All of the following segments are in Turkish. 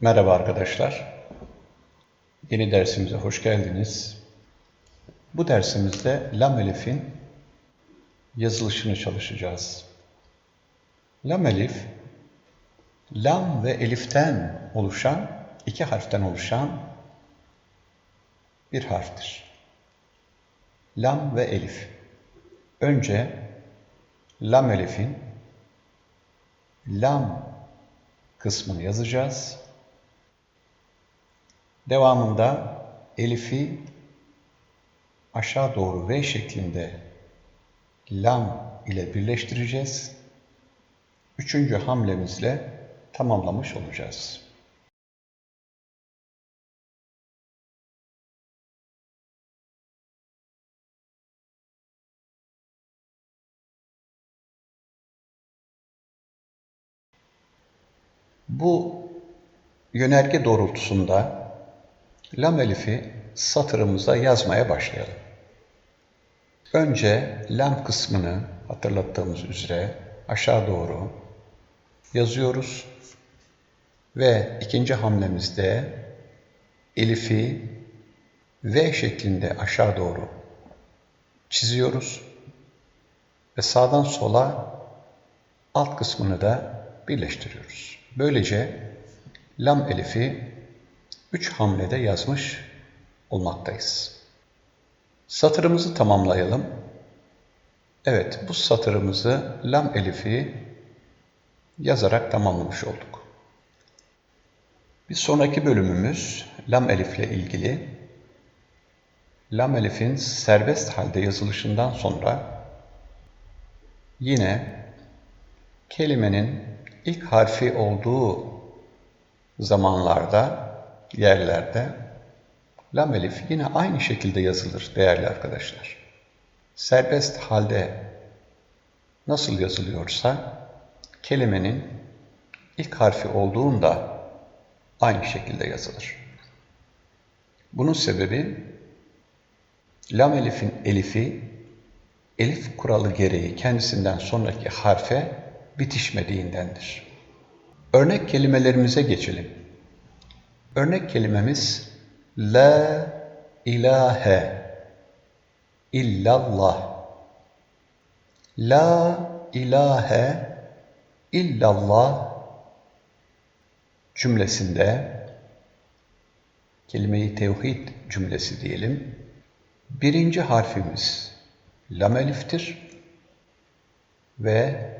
Merhaba arkadaşlar. Yeni dersimize hoş geldiniz. Bu dersimizde lam elifin yazılışını çalışacağız. Lam elif, lam ve eliften oluşan, iki harften oluşan bir harftir. Lam ve elif. Önce lam elifin lam kısmını yazacağız. Devamında elifi aşağı doğru V şeklinde lam ile birleştireceğiz. Üçüncü hamlemizle tamamlamış olacağız. Bu yönerge doğrultusunda lam elifi satırımıza yazmaya başlayalım. Önce lam kısmını hatırlattığımız üzere aşağı doğru yazıyoruz ve ikinci hamlemizde elifi V şeklinde aşağı doğru çiziyoruz ve sağdan sola alt kısmını da birleştiriyoruz. Böylece lam elifi üç hamlede yazmış olmaktayız. Satırımızı tamamlayalım. Evet, bu satırımızı lam elifi yazarak tamamlamış olduk. Bir sonraki bölümümüz lam elifle ilgili. Lam elifin serbest halde yazılışından sonra yine kelimenin ilk harfi olduğu zamanlarda, yerlerde lam elif yine aynı şekilde yazılır değerli arkadaşlar. Serbest halde nasıl yazılıyorsa kelimenin ilk harfi olduğunda aynı şekilde yazılır. Bunun sebebi lam elifin elifi elif kuralı gereği kendisinden sonraki harfe bitişmediğindendir. Örnek kelimelerimize geçelim. Örnek kelimemiz La ilahe illallah. La ilahe illallah cümlesinde kelimeyi tevhid cümlesi diyelim. Birinci harfimiz lam eliftir ve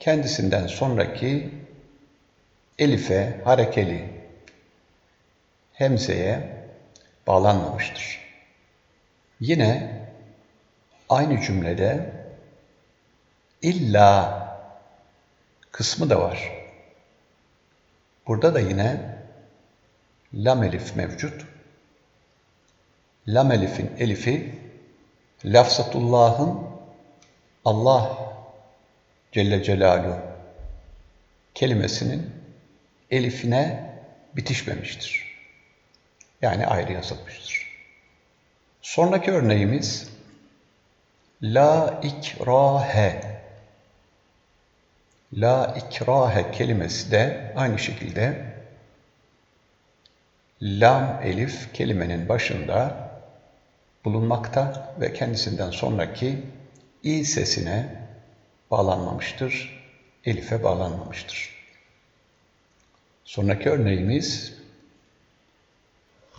kendisinden sonraki elife, harekeli, hemzeye bağlanmamıştır. Yine aynı cümlede illa kısmı da var. Burada da yine lam elif mevcut. Lam elifin elifi lafzatullah'ın Allah Celle Celaluhu kelimesinin elifine bitişmemiştir. Yani ayrı yazılmıştır. Sonraki örneğimiz La ikrahe La ikrahe kelimesi de aynı şekilde lam elif kelimenin başında bulunmakta ve kendisinden sonraki i sesine bağlanmamıştır, elife bağlanmamıştır. Sonraki örneğimiz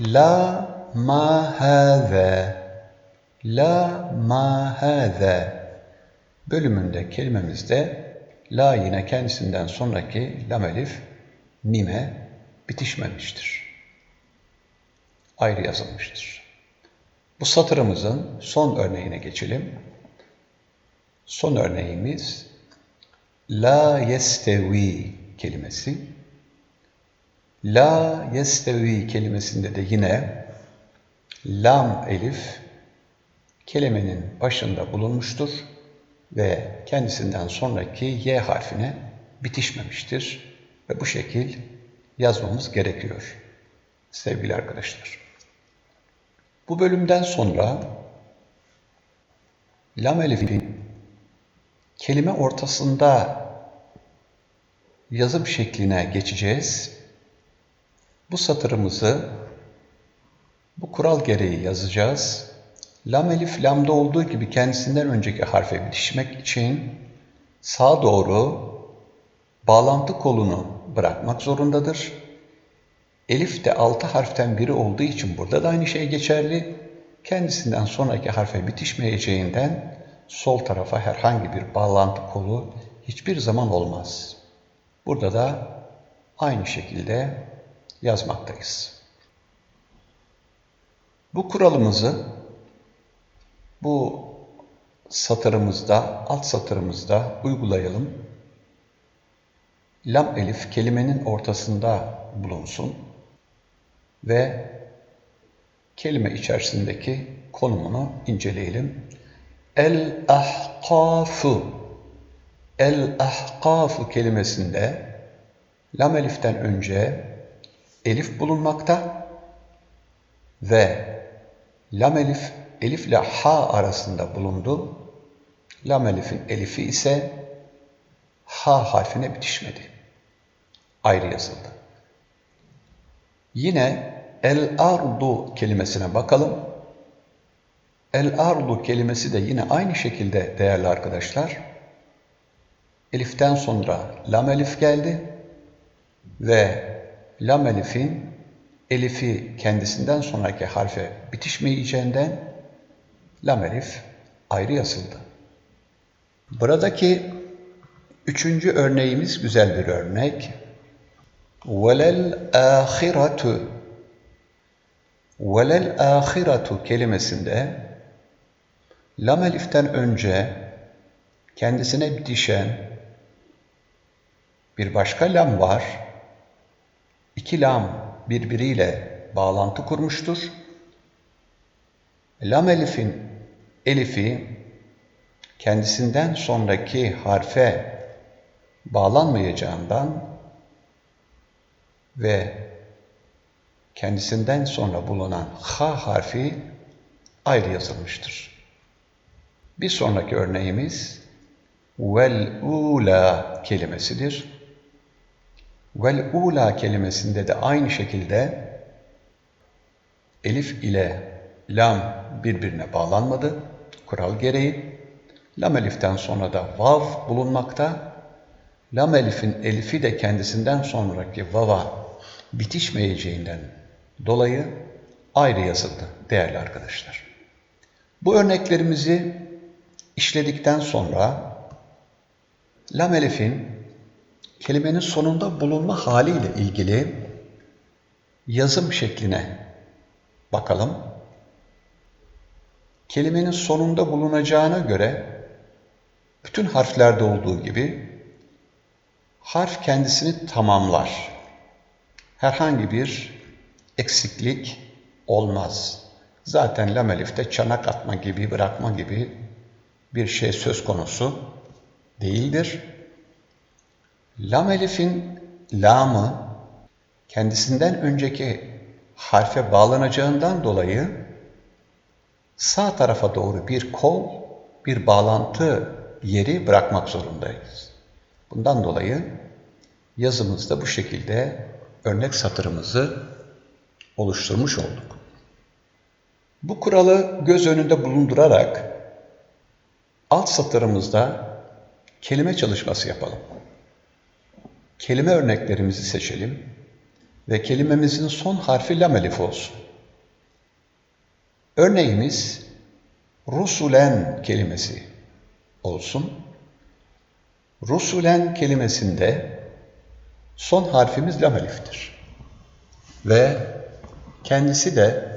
La ma hâze La ma hâze bölümünde kelimemizde la yine kendisinden sonraki lam elif mime bitişmemiştir. Ayrı yazılmıştır. Bu satırımızın son örneğine geçelim. Son örneğimiz la yestevi kelimesi. La yestevi kelimesinde de yine lam elif kelimenin başında bulunmuştur ve kendisinden sonraki y harfine bitişmemiştir ve bu şekil yazmamız gerekiyor sevgili arkadaşlar. Bu bölümden sonra lam elifin kelime ortasında yazım şekline geçeceğiz Bu satırımızı bu kural gereği yazacağız. Lam elif lamda olduğu gibi kendisinden önceki harfe bitişmek için sağa doğru bağlantı kolunu bırakmak zorundadır. Elif de altı harften biri olduğu için burada da aynı şey geçerli. Kendisinden sonraki harfe bitişmeyeceğinden sol tarafa herhangi bir bağlantı kolu hiçbir zaman olmaz. Burada da aynı şekilde yazmaktayız. Bu kuralımızı bu satırımızda, alt satırımızda uygulayalım. Lam elif kelimenin ortasında bulunsun ve kelime içerisindeki konumunu inceleyelim. El-ahkafu El-ahkafu kelimesinde lam eliften önce elif bulunmakta ve lam elif elif ile ha arasında bulundu. Lam elifin elifi ise ha harfine bitişmedi. Ayrı yazıldı. Yine el-ardu kelimesine bakalım. El-ardu kelimesi de yine aynı şekilde değerli arkadaşlar. Eliften sonra lam elif geldi ve lam elifin elifi kendisinden sonraki harfe bitişmeyeceğinden lam elif ayrı yazıldı. Buradaki üçüncü örneğimiz güzel bir örnek. Velel ahiretu Velel ahiretu kelimesinde lam eliften önce kendisine bitişen bir başka lam var. İki lam birbiriyle bağlantı kurmuştur. Lam elifin elifi kendisinden sonraki harfe bağlanmayacağından ve kendisinden sonra bulunan ha harfi ayrı yazılmıştır. Bir sonraki örneğimiz vel ula kelimesidir. Vel ula kelimesinde de aynı şekilde elif ile lam birbirine bağlanmadı. Kural gereği. Lam eliften sonra da vav bulunmakta. Lam elifin elifi de kendisinden sonraki vava bitişmeyeceğinden dolayı ayrı yazıldı değerli arkadaşlar. Bu örneklerimizi işledikten sonra lam elifin kelimenin sonunda bulunma haliyle ilgili yazım şekline bakalım. Kelimenin sonunda bulunacağına göre bütün harflerde olduğu gibi harf kendisini tamamlar. Herhangi bir eksiklik olmaz. Zaten lam elifte çanak atma gibi, bırakma gibi bir şey söz konusu değildir. Lam elifin lamı kendisinden önceki harfe bağlanacağından dolayı sağ tarafa doğru bir kol, bir bağlantı yeri bırakmak zorundayız. Bundan dolayı yazımızda bu şekilde örnek satırımızı oluşturmuş olduk. Bu kuralı göz önünde bulundurarak alt satırımızda kelime çalışması yapalım kelime örneklerimizi seçelim ve kelimemizin son harfi lam elif olsun. Örneğimiz rusulen kelimesi olsun. Rusulen kelimesinde son harfimiz lam eliftir. Ve kendisi de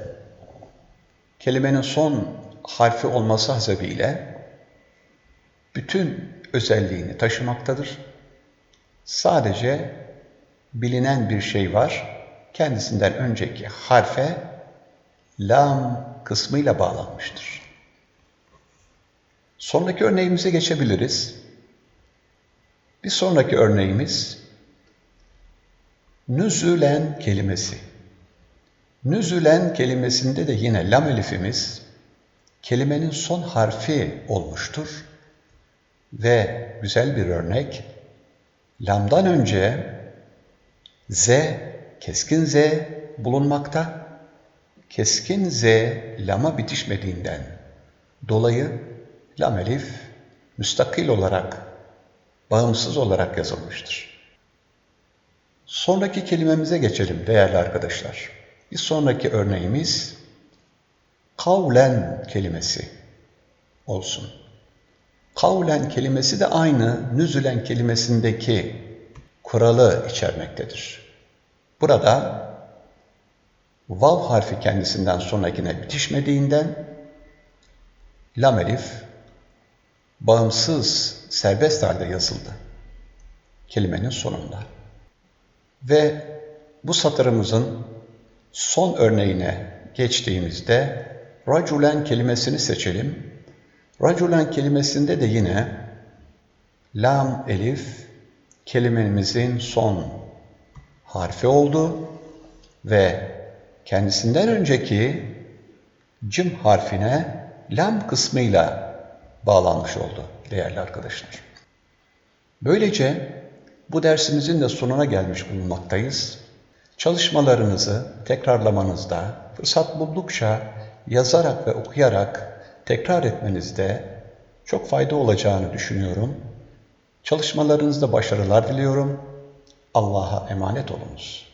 kelimenin son harfi olması hasebiyle bütün özelliğini taşımaktadır Sadece bilinen bir şey var. Kendisinden önceki harfe lam kısmıyla bağlanmıştır. Sonraki örneğimize geçebiliriz. Bir sonraki örneğimiz nüzülen kelimesi. Nüzülen kelimesinde de yine lam elifimiz kelimenin son harfi olmuştur. Ve güzel bir örnek Lam'dan önce Z keskin Z bulunmakta. Keskin Z lama bitişmediğinden dolayı lam elif müstakil olarak, bağımsız olarak yazılmıştır. Sonraki kelimemize geçelim değerli arkadaşlar. Bir sonraki örneğimiz kavlen kelimesi olsun. Kavlen kelimesi de aynı nüzülen kelimesindeki kuralı içermektedir. Burada vav harfi kendisinden sonrakine bitişmediğinden lam elif bağımsız, serbest halde yazıldı kelimenin sonunda. Ve bu satırımızın son örneğine geçtiğimizde raculen kelimesini seçelim. Raculen kelimesinde de yine lam elif kelimemizin son harfi oldu ve kendisinden önceki cim harfine lam kısmıyla bağlanmış oldu değerli arkadaşlar. Böylece bu dersimizin de sonuna gelmiş bulunmaktayız. Çalışmalarınızı tekrarlamanızda, fırsat buldukça yazarak ve okuyarak tekrar etmenizde çok fayda olacağını düşünüyorum. Çalışmalarınızda başarılar diliyorum. Allah'a emanet olunuz.